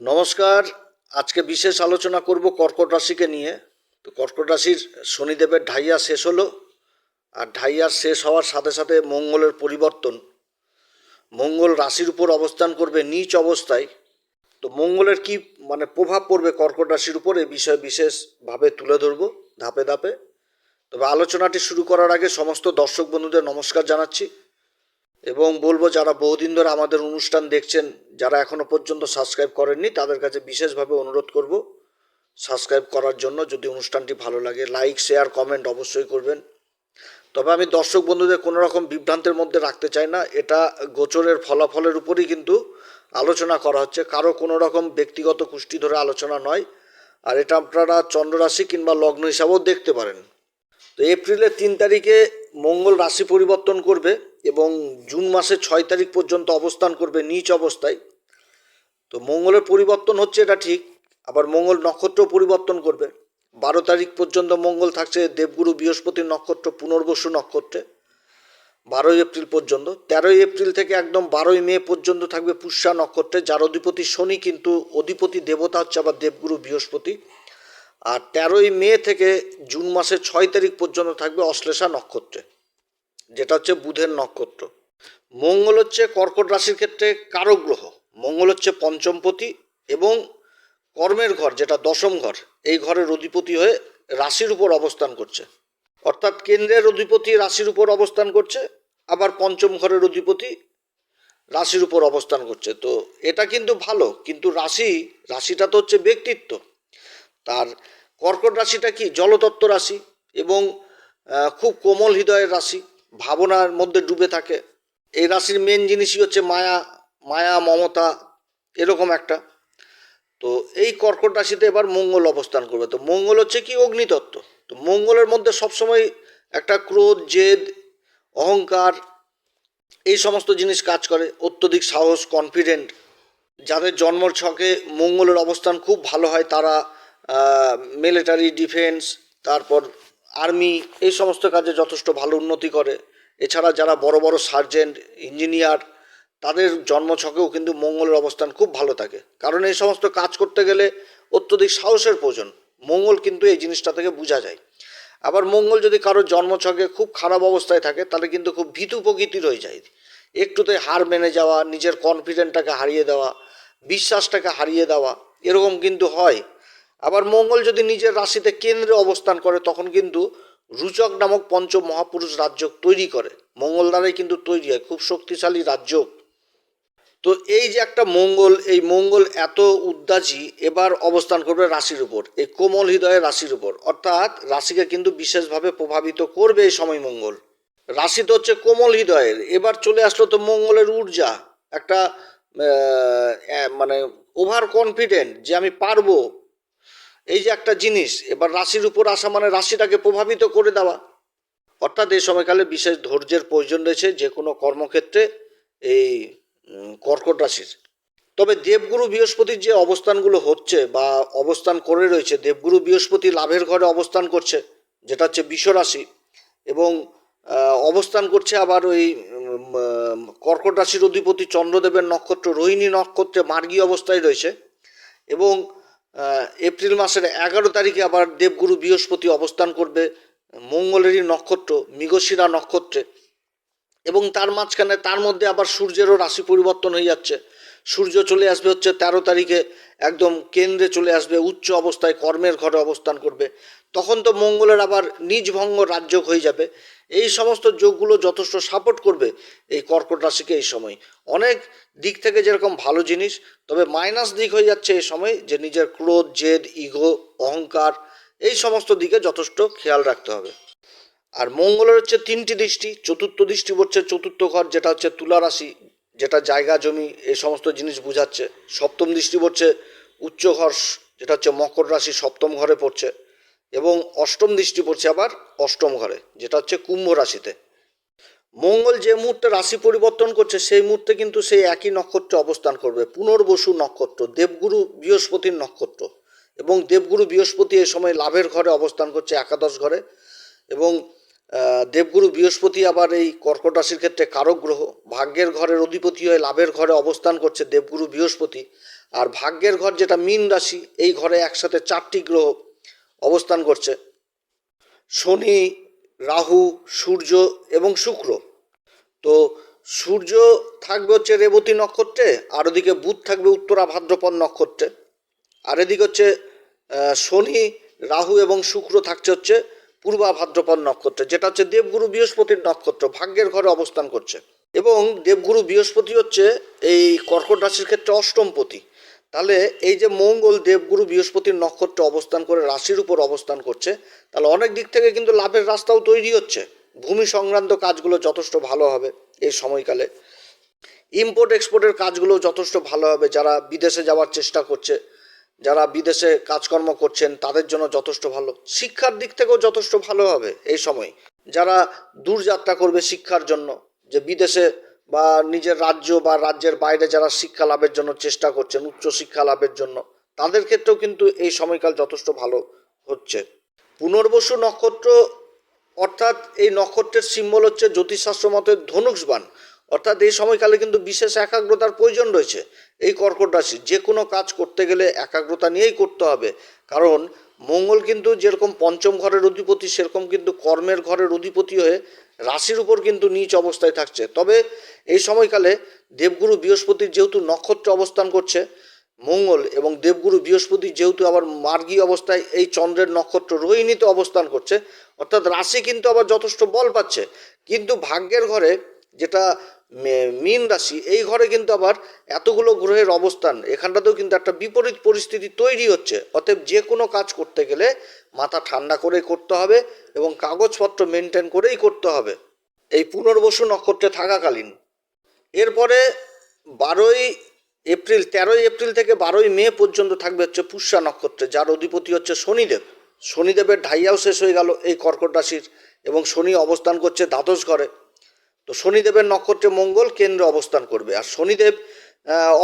নমস্কার। আজকে বিশেষ আলোচনা করব কর্কট রাশিকে নিয়ে। তো কর্কট রাশির শনিদেবের ঢাইয়া শেষ হলো। আর ঢাইয়ার শেষ হওয়ার সাথে সাথে মঙ্গলের পরিবর্তন। মঙ্গল রাশির উপর অবস্থান করবে নিচ অবস্থায়। তো মঙ্গলের কি মানে প্রভাব পড়বে কর্কট রাশির উপর এই বিষয়ে বিশেষভাবে তুলে ধরবো ধাপে ধাপে। তবে আলোচনাটি শুরু করার আগে সমস্ত দর্শক বন্ধুদের নমস্কার জানাচ্ছি। এবং বলব যারা বহুদিন ধরে আমাদের অনুষ্ঠান দেখছেন, যারা এখনও পর্যন্ত সাবস্ক্রাইব করেননি, তাদের কাছে বিশেষভাবে অনুরোধ করব সাবস্ক্রাইব করার জন্য। যদি অনুষ্ঠানটি ভালো লাগে লাইক শেয়ার কমেন্ট অবশ্যই করবেন। তবে আমি দর্শক বন্ধুদের কোনো রকম বিভ্রান্তের মধ্যে রাখতে চাই না। এটা গোচরের ফলাফলের উপরই কিন্তু আলোচনা করা হচ্ছে। কারও কোনো রকম ব্যক্তিগত কুষ্টি ধরে আলোচনা নয়। আর এটা আপনারা চন্দ্ররাশি কিংবা লগ্ন হিসাবেও দেখতে পারেন। তো এপ্রিলের তিন তারিখে মঙ্গল রাশি পরিবর্তন করবে এবং জুন মাসের ছয় তারিখ পর্যন্ত অবস্থান করবে নিচ অবস্থায়। তো মঙ্গলের পরিবর্তন হচ্ছে এটা ঠিক, আবার মঙ্গল নক্ষত্র পরিবর্তন করবে। বারো তারিখ পর্যন্ত মঙ্গল থাকছে দেবগুরু বৃহস্পতি নক্ষত্র, পুনর্বসু নক্ষত্রে, বারোই এপ্রিল পর্যন্ত। তেরোই এপ্রিল থেকে একদম বারোই মে পর্যন্ত থাকবে পুষ্যা নক্ষত্রে, যার অধিপতি শনি, কিন্তু অধিপতি দেবতা হচ্ছে আবার দেবগুরু বৃহস্পতি। আর তেরোই মে থেকে জুন মাসের ছয় তারিখ পর্যন্ত থাকবে অশ্লেষা নক্ষত্রে, যেটা হচ্ছে বুধের নক্ষত্র। মঙ্গল হচ্ছে কর্কট রাশির ক্ষেত্রে কারক গ্রহ, মঙ্গল হচ্ছে পঞ্চমপতি এবং কর্মের ঘর, যেটা দশম ঘর, এই ঘরের অধিপতি হয়ে রাশির উপর অবস্থান করছে। অর্থাৎ কেন্দ্রের অধিপতি রাশির উপর অবস্থান করছে, আবার পঞ্চম ঘরের অধিপতি রাশির উপর অবস্থান করছে। তো এটা কিন্তু ভালো, কিন্তু রাশি, রাশিটা তো হচ্ছে ব্যক্তিত্ব। তার কর্কট রাশিটা কি? জলতত্ত্ব রাশি এবং খুব কোমল হৃদয়ের রাশি, ভাবনার মধ্যে ডুবে থাকে। এই রাশির মেন জিনিসই হচ্ছে মায়া মায়া, মমতা, এরকম একটা। তো এই কর্কট রাশিতে এবার মঙ্গল অবস্থান করবে। তো মঙ্গল হচ্ছে কি? অগ্নিতত্ত্ব। তো মঙ্গলের মধ্যে সবসময় একটা ক্রোধ, জেদ, অহংকার, এই সমস্ত জিনিস কাজ করে। অত্যধিক সাহস কনফিডেন্ট যাদের জন্মর ছকে মঙ্গলের অবস্থান খুব ভালো হয়, তারা মিলিটারি ডিফেন্স তারপর আর্মি এই সমস্ত কাজে যথেষ্ট ভালো উন্নতি করে। এছাড়া যারা বড় বড় সার্জেন্ট ইঞ্জিনিয়ার তাদের জন্মছকেও কিন্তু মঙ্গলের অবস্থান খুব ভালো থাকে। কারণ এই সমস্ত কাজ করতে গেলে অত্যধিক সাহসের প্রয়োজন। মঙ্গল কিন্তু এই জিনিসটা থেকে বোঝা যায়। আবার মঙ্গল যদি কারোর জন্মছকে খুব খারাপ অবস্থায় থাকে, তাহলে কিন্তু খুব ভীতু প্রকৃতির হয়ে যায়। একটুতে হার মেনে যাওয়া, নিজের কনফিডেন্টটাকে হারিয়ে দেওয়া, বিশ্বাসটাকে হারিয়ে দেওয়া, এরকম কিন্তু হয়। আবার মঙ্গল যদি নিজের রাশিতে কেন্দ্রে অবস্থান করে, তখন কিন্তু রুচক নামক পঞ্চ মহাপুরুষ রাজ্য তৈরি করে। মঙ্গল দ্বারাই কিন্তু তৈরি হয়, খুব শক্তিশালী রাজ্য তো এই যে একটা মঙ্গল, এই মঙ্গল এত উদ্দাজি এবার অবস্থান করবে রাশির উপর, এই কোমল হৃদয়ের রাশির উপর। অর্থাৎ রাশিকে কিন্তু বিশেষভাবে প্রভাবিত করবে এই সময় মঙ্গল। রাশি তো হচ্ছে কোমল হৃদয়ের, এবার চলে আসলো তো মঙ্গলের ঊর্জা, একটা মানে ওভার কনফিডেন্ট যে আমি পারব। এই যে একটা জিনিস, এবার রাশির উপর আসা মানে রাশিটাকে প্রভাবিত করে দেওয়া। অর্থাৎ এই সময়কালে বিশেষ ধৈর্যের প্রয়োজন রয়েছে যে কোনো কর্মক্ষেত্রে এই কর্কট রাশির। তবে দেবগুরু বৃহস্পতির যে অবস্থানগুলো হচ্ছে বা অবস্থান করে রয়েছে, দেবগুরু বৃহস্পতি লাভের ঘরে অবস্থান করছে, যেটা হচ্ছে বিশ্ব রাশি। এবং অবস্থান করছে আবার ওই কর্কট রাশির অধিপতি চন্দ্রদেবের নক্ষত্র, রোহিণী নক্ষত্রে মার্গী অবস্থায় রয়েছে। এবং এপ্রিল মাসের এগারো তারিখে আবার দেবগুরু বৃহস্পতি অবস্থান করবে মঙ্গলেরই নক্ষত্র, মৃগশিরা নক্ষত্রে। এবং তার মাঝখানে, তার মধ্যে আবার সূর্যেরও রাশি পরিবর্তন হয়ে যাচ্ছে। সূর্য চলে আসবে হচ্ছে তেরো তারিখে, একদম কেন্দ্রে চলে আসবে, উচ্চ অবস্থায় কর্মের ঘরে অবস্থান করবে। তখন তো মঙ্গলের আবার নিজ ভঙ্গ রাজ্য হয়ে যাবে। এই সমস্ত যোগগুলো যথেষ্ট সাপোর্ট করবে এই কর্কট রাশিকে এই সময়। অনেক দিক থেকে যেরকম ভালো জিনিস, তবে মাইনাস দিক হয়ে যাচ্ছে এই সময় যে নিজের ক্রোধ, জেদ ইগো অহংকার, এই সমস্ত দিকে যথেষ্ট খেয়াল রাখতে হবে। আর মঙ্গলের হচ্ছে তিনটি দৃষ্টি, চতুর্থ দৃষ্টি পড়ছে চতুর্থ ঘর, যেটা হচ্ছে তুলা রাশি, যেটা জায়গা, জমি, এই সমস্ত জিনিস বোঝাচ্ছে। সপ্তম দৃষ্টি পড়ছে উচ্চ ঘর, যেটা হচ্ছে মকর রাশি সপ্তম ঘরে পড়ছে। এবং অষ্টম দৃষ্টি পড়ছে আবার অষ্টম ঘরে, যেটা হচ্ছে কুম্ভ রাশিতে। মঙ্গল যে মুহূর্তে রাশি পরিবর্তন করছে, সেই মুহূর্তে কিন্তু সেই একই নক্ষত্রে অবস্থান করবে। পুনর্বসু নক্ষত্র, দেবগুরু বৃহস্পতির নক্ষত্র এবং দেবগুরু বৃহস্পতি এই সময় লাভের ঘরে অবস্থান করছে একাদশ ঘরে এবং দেবগুরু বৃহস্পতি আবার এই কর্কট রাশির ক্ষেত্রে কারক গ্রহ, ভাগ্যের ঘরের অধিপতি হয়ে লাভের ঘরে অবস্থান করছে দেবগুরু বৃহস্পতি। আর ভাগ্যের ঘর যেটা মীন রাশি, এই ঘরে একসাথে চারটি গ্রহ অবস্থান করছে। শনি, রাহু, সূর্য এবং শুক্র। তো সূর্য থাকবে হচ্ছে রেবতী নক্ষত্রে, আর ওদিকে বুধ থাকবে উত্তরা ভাদ্রপদ নক্ষত্রে। আর এদিকে হচ্ছে শনি, রাহু এবং শুক্র থাকছে হচ্ছে পূর্বা ভাদ্রপদ নক্ষত্রে, যেটা হচ্ছে দেবগুরু বৃহস্পতির নক্ষত্র, ভাগ্যের ঘরে অবস্থান করছে। এবং দেবগুরু বৃহস্পতি হচ্ছে এই কর্কট রাশির ক্ষেত্রে অষ্টমপতি তাহলে এই যে মঙ্গল দেবগুরু বৃহস্পতির নক্ষত্রে অবস্থান করে, রাশির উপর অবস্থান করছে, তাহলে অনেক দিক থেকে কিন্তু লাভের রাস্তাও তৈরি হচ্ছে। ভূমি সংক্রান্ত কাজগুলো যথেষ্ট ভালো হবে এই সময়কালে। ইম্পোর্ট এক্সপোর্টের কাজগুলো যথেষ্ট ভালো হবে। যারা বিদেশে যাওয়ার চেষ্টা করছে, যারা বিদেশে কাজকর্ম করছেন, তাদের জন্য যথেষ্ট ভালো। শিক্ষার দিক থেকেও যথেষ্ট ভালো হবে এই সময়। যারা দূর যাত্রা করবে শিক্ষার জন্য, যে বিদেশে বা নিজের রাজ্য বা রাজ্যের বাইরে যারা শিক্ষা লাভের জন্য চেষ্টা করছেন, উচ্চ শিক্ষা লাভের জন্য, তাদের ক্ষেত্রেও কিন্তু এই সময়কাল যথেষ্ট ভালো হচ্ছে। পুনর্বসু নক্ষত্র, অর্থাৎ এই নক্ষত্রের সিম্বল হচ্ছে জ্যোতিষশাস্ত্র মতে ধনুষবান অর্থাৎ এই সময়কালে কিন্তু বিশেষ একাগ্রতার প্রয়োজন রয়েছে। এই কর্কট রাশি যে কোনো কাজ করতে গেলে একাগ্রতা নিয়েই করতে হবে। কারণ মঙ্গল কিন্তু যেরকম পঞ্চম ঘরের অধিপতি, সেরকম কিন্তু কর্মের ঘরের অধিপতি হয়ে রাশির উপর কিন্তু নিচ অবস্থায় থাকছে। তবে এই সময়কালে দেবগুরু বৃহস্পতির যেহেতু নক্ষত্র অবস্থান করছে, মঙ্গল এবং দেবগুরু বৃহস্পতি যেহেতু আবার মার্গী অবস্থায় এই চন্দ্রের নক্ষত্র রোহিণীতে অবস্থান করছে, অর্থাৎ রাশি কিন্তু আবার যথেষ্ট বল পাচ্ছে। কিন্তু ভাগ্যের ঘরে যেটা মীন রাশি, এই ঘরে কিন্তু আবার এতগুলো গ্রহের অবস্থান। এখানটাতেও কিন্তু একটা বিপরীত পরিস্থিতি তৈরি হচ্ছে। অতএব যে কোনো কাজ করতে গেলে মাথা ঠান্ডা করেই করতে হবে এবং কাগজপত্র মেনটেন করেই করতে হবে। এই পুনর্বসু নক্ষত্রে থাকাকালীন। এরপরে বারোই এপ্রিল, তেরোই এপ্রিল থেকে বারোই মে পর্যন্ত থাকবে হচ্ছে পুষ্যা নক্ষত্রে, যার অধিপতি হচ্ছে শনিদেব। শনিদেবের ঢাইয়াও শেষ হয়ে গেল এই কর্কট রাশির এবং শনি অবস্থান করছে দ্বাদশ ঘরে। তো শনিদেবের নক্ষত্রে মঙ্গল কেন্দ্রে অবস্থান করবে। আর শনিদেব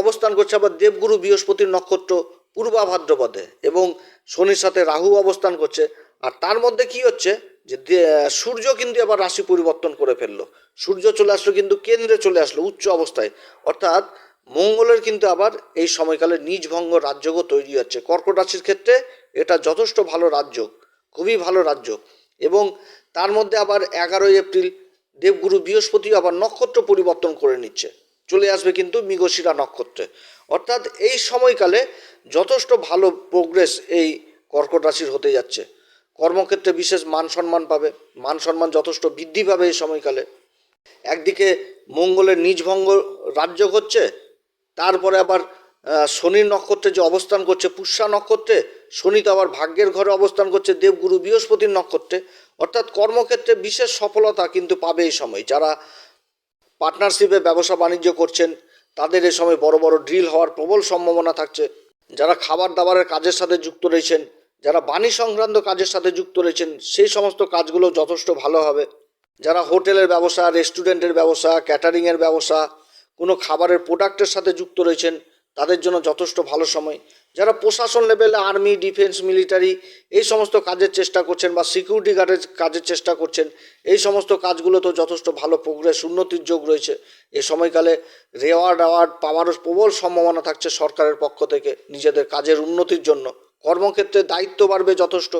অবস্থান করছে আবার দেবগুরু বৃহস্পতির নক্ষত্র পূর্বা ভাদ্রপদে এবং শনির সাথে রাহু অবস্থান করছে। আর তার মধ্যে কি হচ্ছে যে সূর্য কিন্তু আবার রাশি পরিবর্তন করে ফেলল। সূর্য চলে আসলো কিন্তু কেন্দ্রে চলে আসলো, উচ্চ অবস্থায়। অর্থাৎ মঙ্গলের কিন্তু আবার এই সময়কালে নিজভঙ্গ রাজ্যও তৈরি হচ্ছে। কর্কট রাশির ক্ষেত্রে এটা যথেষ্ট ভালো রাজ্য খুবই ভালো রাজ্য এবং তার মধ্যে আবার এগারোই এপ্রিল দেবগুরু বৃহস্পতি আবার নক্ষত্র পরিবর্তন করে নিচ্ছে। চলে আসবে কিন্তু মৃগশিরা নক্ষত্রে। অর্থাৎ এই সময়কালে যথেষ্ট ভালো প্রোগ্রেস এই কর্কট রাশির হতে যাচ্ছে। কর্মক্ষেত্রে বিশেষ মান সম্মান পাবে, মান সম্মান যথেষ্ট বৃদ্ধি পাবে এই সময়কালে। একদিকে মঙ্গলের নিজভঙ্গ রাজ্য হচ্ছে তারপরে আবার শনির নক্ষত্রে যে অবস্থান করছে পুষ্যা নক্ষত্রে, শনি তো আবার ভাগ্যের ঘরে অবস্থান করছে দেবগুরু বৃহস্পতির নক্ষত্রে। অর্থাৎ কর্মক্ষেত্রে বিশেষ সফলতা কিন্তু পাবে এই সময়। যারা পার্টনারশিপে ব্যবসা বাণিজ্য করছেন, তাদের এ সময় বড় বড় ড্রিল হওয়ার প্রবল সম্ভাবনা থাকছে। যারা খাবার দাবারের কাজের সাথে যুক্ত রয়েছেন, যারা বাণী সংক্রান্ত কাজের সাথে যুক্ত রয়েছেন, সেই সমস্ত কাজগুলো যথেষ্ট ভালো হবে। যারা হোটেলের ব্যবসা, রেস্টুরেন্টের ব্যবসা, ক্যাটারিংয়ের ব্যবসা, কোনো খাবারের প্রোডাক্টের সাথে যুক্ত রয়েছেন, তাদের জন্য যথেষ্ট ভালো সময়। যারা প্রশাসন লেভেলে আর্মি ডিফেন্স মিলিটারি এই সমস্ত কাজের চেষ্টা করছেন বা সিকিউরিটি গার্ডের কাজের চেষ্টা করছেন, এই সমস্ত কাজগুলোতেও যথেষ্ট ভালো প্রোগ্রেস উন্নতির যোগ রয়েছে। এ সময়কালে রেওয়ার্ড অ্যাওয়ার্ড পাওয়ারও প্রবল সম্ভাবনা থাকছে সরকারের পক্ষ থেকে নিজেদের কাজের উন্নতির জন্য। কর্মক্ষেত্রে দায়িত্ব বাড়বে যথেষ্ট,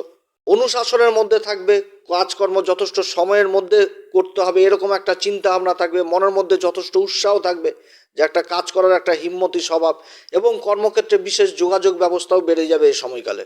অনুশাসনের মধ্যে থাকবে, কাজকর্ম যথেষ্ট সময়ের মধ্যে করতে হবে, এরকম একটা চিন্তা ভাবনা থাকবে, মনের মধ্যে যথেষ্ট উৎসাহ থাকবে। যে একটা কাজ করার একটা হিম্মতি স্বভাব এবং কর্মক্ষেত্রে বিশেষ যোগাযোগ ব্যবস্থাও বেড়ে যাবে এই সময়কালে।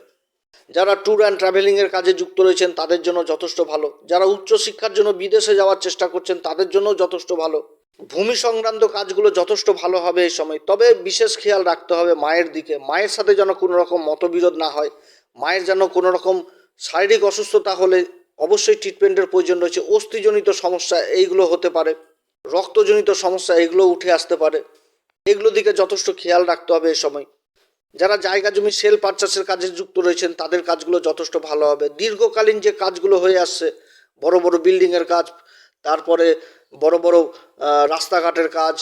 যারা ট্যুর অ্যান্ড ট্রাভেলিংয়ের কাজে যুক্ত রয়েছেন, তাদের জন্য যথেষ্ট ভালো। যারা উচ্চশিক্ষার জন্য বিদেশে যাওয়ার চেষ্টা করছেন, তাদের জন্য যথেষ্ট ভালো। ভূমি সংক্রান্ত কাজগুলো যথেষ্ট ভালো হবে এই সময়। তবে বিশেষ খেয়াল রাখতে হবে মায়ের দিকে। মায়ের সাথে যেন কোনো রকম মতবিরোধ না হয়। মায়ের যেন কোনো রকম শারীরিক অসুস্থতা হলে অবশ্যই ট্রিটমেন্টের প্রয়োজন রয়েছে। অস্থিজনিত সমস্যা এইগুলো হতে পারে। রক্তজনিত সমস্যা, এগুলো উঠে আসতে পারে। এগুলো দিকে যথেষ্ট খেয়াল রাখতে হবে এই সময়। যারা জায়গা জমি সেল পারচাসের কাজে যুক্ত রয়েছেন, তাদের কাজগুলো যথেষ্ট ভালো হবে। দীর্ঘকালীন যে কাজগুলো হয়ে আসছে, বড় বড় বিল্ডিংয়ের কাজ, তারপরে বড় বড় রাস্তাঘাটের কাজ,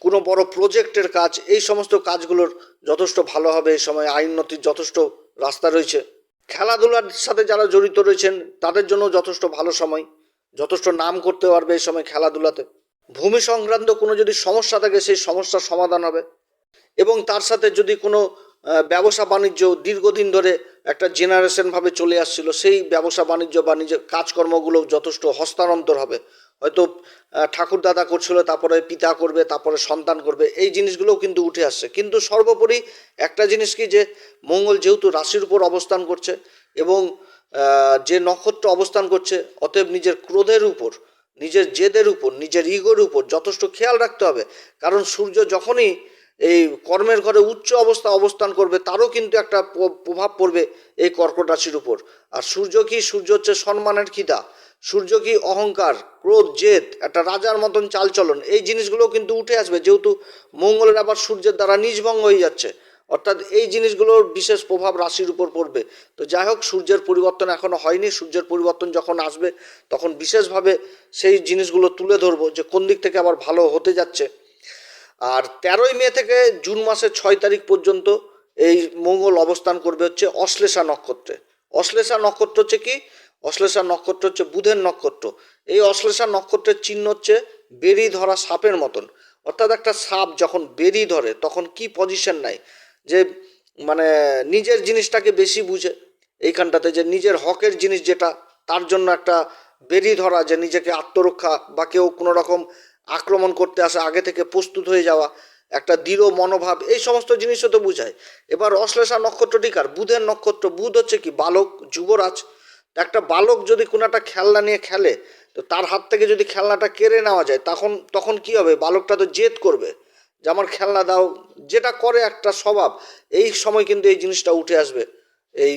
কোনো বড় প্রজেক্টের কাজ, এই সমস্ত কাজগুলোর যথেষ্ট ভালো হবে এই সময়। আইনতির যথেষ্ট রাস্তা রয়েছে। খেলাধুলার সাথে যারা জড়িত রয়েছেন, তাদের জন্য যথেষ্ট ভালো সময়। যথেষ্ট নাম করতে পারবে এই সময় খেলাধুলাতে। ভূমি সংক্রান্ত কোনো যদি সমস্যা থাকে, সেই সমস্যার সমাধান হবে। এবং তার সাথে যদি কোনো ব্যবসা বাণিজ্য দীর্ঘদিন ধরে একটা জেনারেশনভাবে চলে আসছিল, সেই ব্যবসা বাণিজ্য বা নিজের কাজকর্মগুলো যথেষ্ট হস্তান্তর হবে। হয়তো ঠাকুরদাদা করছিল, তারপরে পিতা করবে, তারপরে সন্তান করবে, এই জিনিসগুলোও কিন্তু উঠে আসছে। কিন্তু সর্বোপরি একটা জিনিস কি যে, মঙ্গল যেহেতু রাশির উপর অবস্থান করছে এবং যে নক্ষত্র অবস্থান করছে, অতএব নিজের ক্রোধের উপর, নিজের জেদের উপর, নিজের ইগোর উপর যথেষ্ট খেয়াল রাখতে হবে। কারণ সূর্য যখনই এই কর্মের ঘরে উচ্চ অবস্থা অবস্থান করবে, তারও কিন্তু একটা প্রভাব পড়বে এই কর্কট রাশির উপর। আর সূর্য কি? সূর্য হচ্ছে সম্মানের খিদা। সূর্য কি? অহংকার, ক্রোধ, জেদ, একটা রাজার মতন চালচলন। এই জিনিসগুলো কিন্তু উঠে আসবে, যেহেতু মঙ্গলের আবার সূর্যের দ্বারা নিজভঙ্গ হয়ে যাচ্ছে। অর্থাৎ এই জিনিসগুলোর বিশেষ প্রভাব রাশির উপর পড়বে। তো যাই হোক, সূর্যের পরিবর্তন এখনও হয়নি। সূর্যের পরিবর্তন যখন আসবে, তখন বিশেষভাবে সেই জিনিসগুলো তুলে ধরবো যে কোন দিক থেকে আবার ভালো হতে যাচ্ছে। আর তেরোই মে থেকে জুন মাসের ছয় তারিখ পর্যন্ত এই মঙ্গল অবস্থান করবে হচ্ছে অশ্লেষা নক্ষত্রে। অশ্লেষা নক্ষত্র হচ্ছে কি? অশ্লেষা নক্ষত্র হচ্ছে বুধের নক্ষত্র। এই অশ্লেষা নক্ষত্রের চিহ্ন হচ্ছে বেরি ধরা সাপের মতন। অর্থাৎ একটা সাপ যখন বেরি ধরে, তখন কি পজিশন নেয়? যে মানে নিজের জিনিসটাকে বেশি বুঝে। এইখানটাতে যে নিজের হকের জিনিস যেটা, তার জন্য একটা বেরি ধরা, যে নিজেকে আত্মরক্ষা বা কেউ কোনো রকম আক্রমণ করতে আসে, আগে থেকে প্রস্তুত হয়ে যাওয়া, একটা দৃঢ় মনোভাব, এই সমস্ত জিনিসও তো বোঝায়। এবার অশ্লেষা নক্ষত্রটি কার বুধের নক্ষত্র, বুধ হচ্ছে কি, বালক, যুবরাজ। একটা বালক যদি কোনো একটা খেলনা নিয়ে খেলে, তো তার হাত থেকে যদি খেলনাটা কেড়ে নেওয়া যায়, তখন তখন কি হবে? বালকটা তো জেদ করবে। যে আমার খেলনা দাও, যেটা করে একটা স্বভাব, এই সময় কিন্তু এই জিনিসটা উঠে আসবে। এই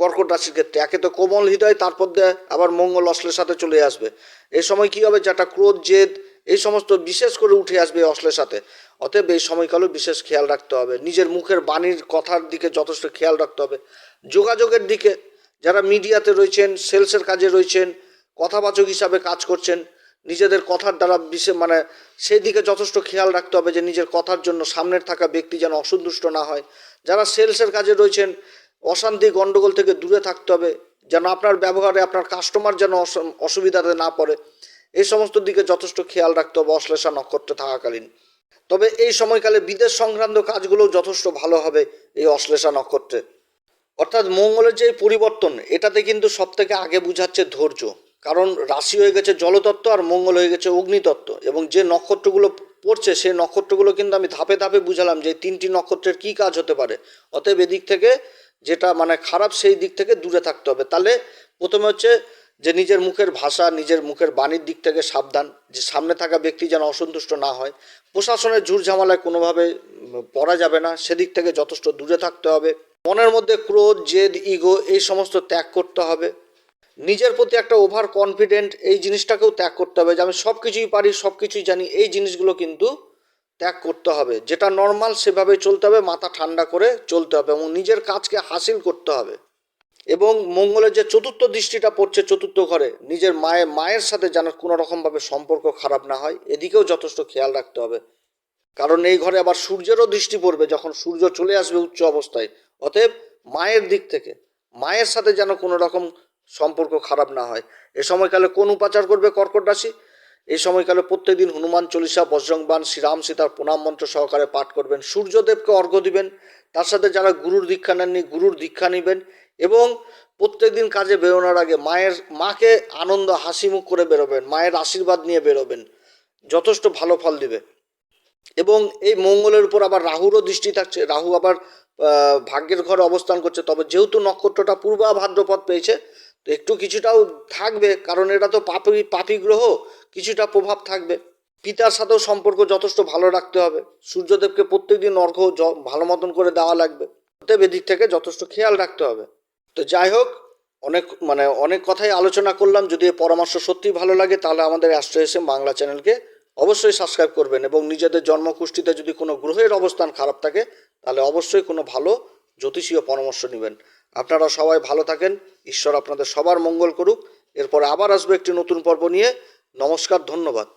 কর্কট রাশির ক্ষেত্রে। একে তো কোমল হৃদয়, তারপর দেয় আবার মঙ্গল অশ্লের সাথে চলে আসবে। এই সময় কি হবে? যেটা ক্রোধ, জেদ, এই সমস্ত বিশেষ করে উঠে আসবে অশ্লের সাথে। অতএব এই সময়কালেও বিশেষ খেয়াল রাখতে হবে। নিজের মুখের বাণীর কথার দিকে যথেষ্ট খেয়াল রাখতে হবে। যোগাযোগের দিকে, যারা মিডিয়াতে রয়েছেন, সেলসের কাজে রয়েছেন, কথাবাচক হিসাবে কাজ করছেন নিজেদের কথার দ্বারা বিশেষ মানে সেই দিকে যথেষ্ট খেয়াল রাখতে হবে যে নিজের কথার জন্য সামনের থাকা ব্যক্তি যেন অসন্তুষ্ট না হয়। যারা সেলসের কাজে রয়েছেন, অশান্তি গণ্ডগোল থেকে দূরে থাকতে হবে, যেন আপনার ব্যবহারে আপনার কাস্টমার যেন অসুবিধাতে না পড়ে। এই সমস্ত দিকে যথেষ্ট খেয়াল রাখতে হবে অশ্লেষা নক্ষত্রে থাকাকালীন। তবে এই সময়কালে বিদেশ সংক্রান্ত কাজগুলোও যথেষ্ট ভালো হবে এই অশ্লেষা নক্ষত্রে। অর্থাৎ মঙ্গলের যে পরিবর্তন, এটাতে কিন্তু সব থেকে আগে বুঝাচ্ছে ধৈর্য। কারণ রাশি হয়ে গেছে জলতত্ত্ব আর মঙ্গল হয়ে গেছে অগ্নিতত্ত্ব। এবং যে নক্ষত্রগুলো পড়ছে, সেই নক্ষত্রগুলো কিন্তু আমি ধাপে ধাপে বুঝালাম যে তিনটি নক্ষত্রের কী কাজ হতে পারে। অতএব এদিক থেকে যেটা মানে খারাপ, সেই দিক থেকে দূরে থাকতে হবে। তাহলে প্রথমে হচ্ছে যে নিজের মুখের ভাষা, নিজের মুখের বাণীর দিক থেকে সাবধান, যে সামনে থাকা ব্যক্তি যেন অসন্তুষ্ট না হয়। প্রশাসনের ঝুট ঝামেলায় কোনোভাবে পড়া যাবে না, সেদিক থেকে যথেষ্ট দূরে থাকতে হবে। মনের মধ্যে ক্রোধ, জেদ, ইগো, এই সমস্ত ত্যাগ করতে হবে। নিজের প্রতি একটা ওভার কনফিডেন্ট এই জিনিসটাকেও ত্যাগ করতে হবে যে আমি সব কিছুই পারি সব কিছুই জানি, এই জিনিসগুলো কিন্তু ত্যাগ করতে হবে। যেটা নর্মাল সেভাবে চলতে হবে, মাথা ঠান্ডা করে চলতে হবে এবং নিজের কাজকে হাসিল করতে হবে। এবং মঙ্গলের যে চতুর্থ দৃষ্টিটা পড়ছে চতুর্থ ঘরে, নিজের মায়ের মায়ের সাথে যেন কোনো রকমভাবে সম্পর্ক খারাপ না হয়, এদিকেও যথেষ্ট খেয়াল রাখতে হবে। কারণ এই ঘরে আবার সূর্যেরও দৃষ্টি পড়বে যখন সূর্য চলে আসবে উচ্চ অবস্থায়। অতএব মায়ের দিক থেকে, মায়ের সাথে যেন কোনো রকম সম্পর্ক খারাপ না হয়। এ সময়কালে কোন উপাচার করবে কর্কট রাশি? এই সময়কালে প্রত্যেকদিন হনুমান চল্লিশা বজ্রংবান শ্রীরাম সীতার প্রণাম মন্ত্র সহকারে পাঠ করবেন। সূর্যদেবকে অর্ঘ্য দিবেন। তার সাথে যারা গুরুর দীক্ষা নেননি, গুরুর দীক্ষা নেবেন এবং প্রত্যেকদিন কাজে বেরোনোর আগে মায়ের, মাকে আনন্দ হাসি মুখ করে বেরোবেন, মায়ের আশীর্বাদ নিয়ে বেরোবেন। যথেষ্ট ভালো ফল দিবে। এবং এই মঙ্গলের উপর আবার রাহুরও দৃষ্টি থাকছে। রাহু আবার ভাগ্যের ঘরে অবস্থান করছে। তবে যেহেতু নক্ষত্রটা পূর্বা ভাদ্রপদ পেয়েছে একটু কিছুটাও থাকবে, কারণ এটা তো পাপি পাপি গ্রহ, কিছুটা প্রভাব থাকবে। পিতার সাথেও সম্পর্ক যথেষ্ট ভালো রাখতে হবে। সূর্যদেবকে প্রত্যেকদিন অর্ঘ ভালো মতন করে দেওয়া লাগবে। অতএব এদিক থেকে যথেষ্ট খেয়াল রাখতে হবে। তো যাই হোক, অনেক মানে অনেক কথাই আলোচনা করলাম। যদি এই পরামর্শ সত্যিই ভালো লাগে, তাহলে আমাদের অ্যাস্ট্রো এসএম বাংলা চ্যানেলকে অবশ্যই সাবস্ক্রাইব করবেন এবং নিজেদের জন্মকুষ্ঠিতে যদি কোনো গ্রহের অবস্থান খারাপ থাকে, তাহলে অবশ্যই কোনো ভালো জ্যোতিষীয় পরামর্শ নেবেন। আপনারা সবাই ভালো থাকেন। ঈশ্বর আপনাদের সবার মঙ্গল করুক। এরপরে আবার আসব একটি নতুন পর্ব নিয়ে। নমস্কার, ধন্যবাদ।